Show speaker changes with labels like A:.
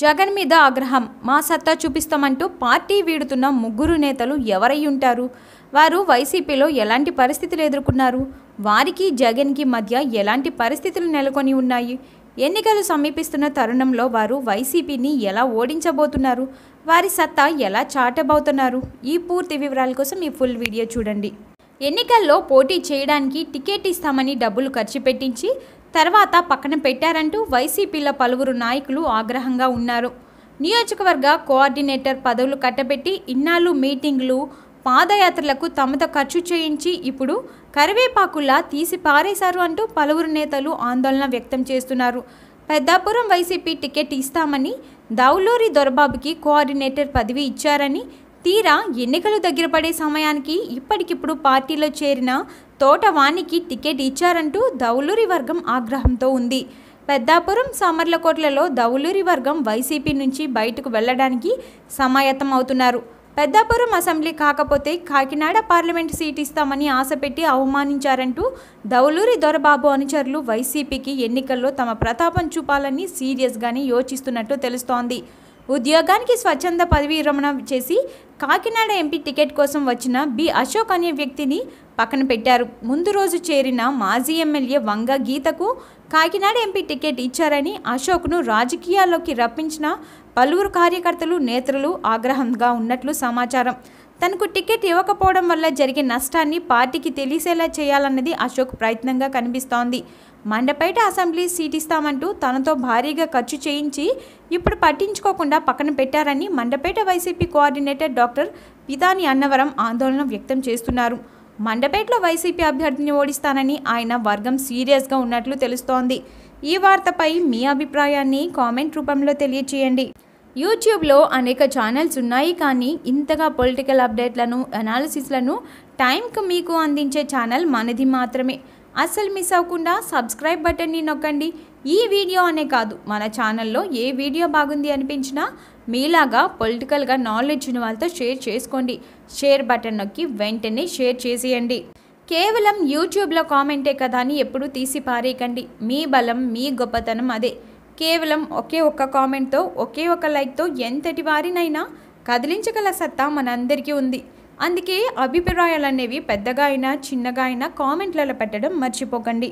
A: జగన్ మీద ఆగ్రహం. మా సత్తా చూపిస్తామంటూ పార్టీ వీడుతున్న ముగ్గురు నేతలు ఎవరై ఉంటారు వారు వైసీపీలో ఎలాంటి పరిస్థితులు ఎదుర్కొన్నారు? వారికి జగన్కి మధ్య ఎలాంటి పరిస్థితులు నెలకొని ఉన్నాయి? ఎన్నికలు సమీపిస్తున్న తరుణంలో వారు వైసీపీని ఎలా ఓడించబోతున్నారు? వారి సత్తా ఎలా చాటబోతున్నారు? ఈ పూర్తి వివరాల కోసం ఈ ఫుల్ వీడియో చూడండి. ఎన్నికల్లో పోటీ చేయడానికి టికెట్ ఇస్తామని డబ్బులు ఖర్చు పెట్టించి తర్వాత పక్కన పెట్టారంటూ వైసీపీలో పలువురు నాయకులు ఆగ్రహంగా ఉన్నారు. నియోజకవర్గ కోఆర్డినేటర్ పదవులు కట్టబెట్టి ఇన్నాళ్ళు మీటింగ్లు పాదయాత్రలకు తమతో ఖర్చు చేయించి ఇప్పుడు కరివేపాకులా తీసి పారేశారు అంటూ పలువురు నేతలు ఆందోళన వ్యక్తం చేస్తున్నారు. పెద్దాపురం వైసీపీ టికెట్ ఇస్తామని దౌలూరి దొరబాబుకి కోఆర్డినేటర్ పదవి ఇచ్చారని తీరా ఎన్నికలు దగ్గర పడే సమయానికి ఇప్పటికిప్పుడు పార్టీలో చేరిన తోటవానికి టికెట్ ఇచ్చారంటూ దౌలూరి వర్గం ఆగ్రహంతో ఉంది. పెద్దాపురం సామర్లకోట్లలో దౌలూరి వర్గం వైసీపీ నుంచి బయటకు వెళ్ళడానికి సమాయత్తం అవుతున్నారు. పెద్దాపురం అసెంబ్లీ కాకపోతే కాకినాడ పార్లమెంట్ సీట్ ఇస్తామని ఆశపెట్టి అవమానించారంటూ దౌలూరి దొరబాబు అనుచరులు వైసీపీకి ఎన్నికల్లో తమ ప్రతాపం చూపాలని సీరియస్గానే యోచిస్తున్నట్టు తెలుస్తోంది. ఉద్యోగానికి స్వచ్ఛంద పదవీ విరమణ చేసి కాకినాడ ఎంపీ టికెట్ కోసం వచ్చిన బి అశోక్ అనే వ్యక్తిని పక్కన పెట్టారు. ముందు రోజు చేరిన మాజీ ఎమ్మెల్యే వంగ గీతకు కాకినాడ ఎంపీ టికెట్ ఇచ్చారని అశోక్ను రాజకీయాల్లోకి రప్పించిన పలువురు కార్యకర్తలు నేతలు ఆగ్రహంగా ఉన్నట్లు సమాచారం. తనకు టికెట్ ఇవ్వకపోవడం వల్ల జరిగే నష్టాన్ని పార్టీకి తెలిసేలా చేయాలన్నది అశోక్ ప్రయత్నంగా కనిపిస్తోంది. మండపేట అసెంబ్లీ సీట్ ఇస్తామంటూ తనతో భారీగా ఖర్చు చేయించి ఇప్పుడు పట్టించుకోకుండా పక్కన పెట్టారని Mandapeta YCP coordinator doctor Pitani Annavaram ఆందోళన వ్యక్తం చేస్తున్నారు. మండపేటలో వైసీపీ అభ్యర్థిని ఓడిస్తానని ఆయన వర్గం సీరియస్గా ఉన్నట్లు తెలుస్తోంది. ఈ వార్తపై మీ అభిప్రాయాన్ని కామెంట్ రూపంలో తెలియచేయండి. యూట్యూబ్లో అనేక ఛానల్స్ ఉన్నాయి కానీ ఇంతగా పొలిటికల్ అప్డేట్లను అనాలిసిస్లను టైంకు మీకు అందించే ఛానల్ మనది మాత్రమే. అస్సలు మిస్ అవ్వకుండా సబ్స్క్రైబ్ బటన్ని నొక్కండి. ఈ వీడియో అనే కాదు మన ఛానల్లో ఏ వీడియో బాగుంది అనిపించినా మీలాగా పొలిటికల్గా నాలెడ్జ్ ఉన్న వాళ్ళతో షేర్ చేసుకోండి. షేర్ బటన్ నొక్కి వెంటనే షేర్ చేసేయండి. కేవలం యూట్యూబ్లో కామెంటే కదా అని ఎప్పుడూ తీసి పారేయకండి. మీ బలం మీ గొప్పతనం అదే. కేవలం ఒకే ఒక్క కామెంట్తో ఒకే ఒక లైక్తో ఎంతటి వారినైనా కదిలించగల సత్తా మనందరికీ ఉంది. అందుకే అభిప్రాయాలు అనేవి పెద్దగా అయినా చిన్నగా అయినా కామెంట్లలో పెట్టడం మర్చిపోకండి.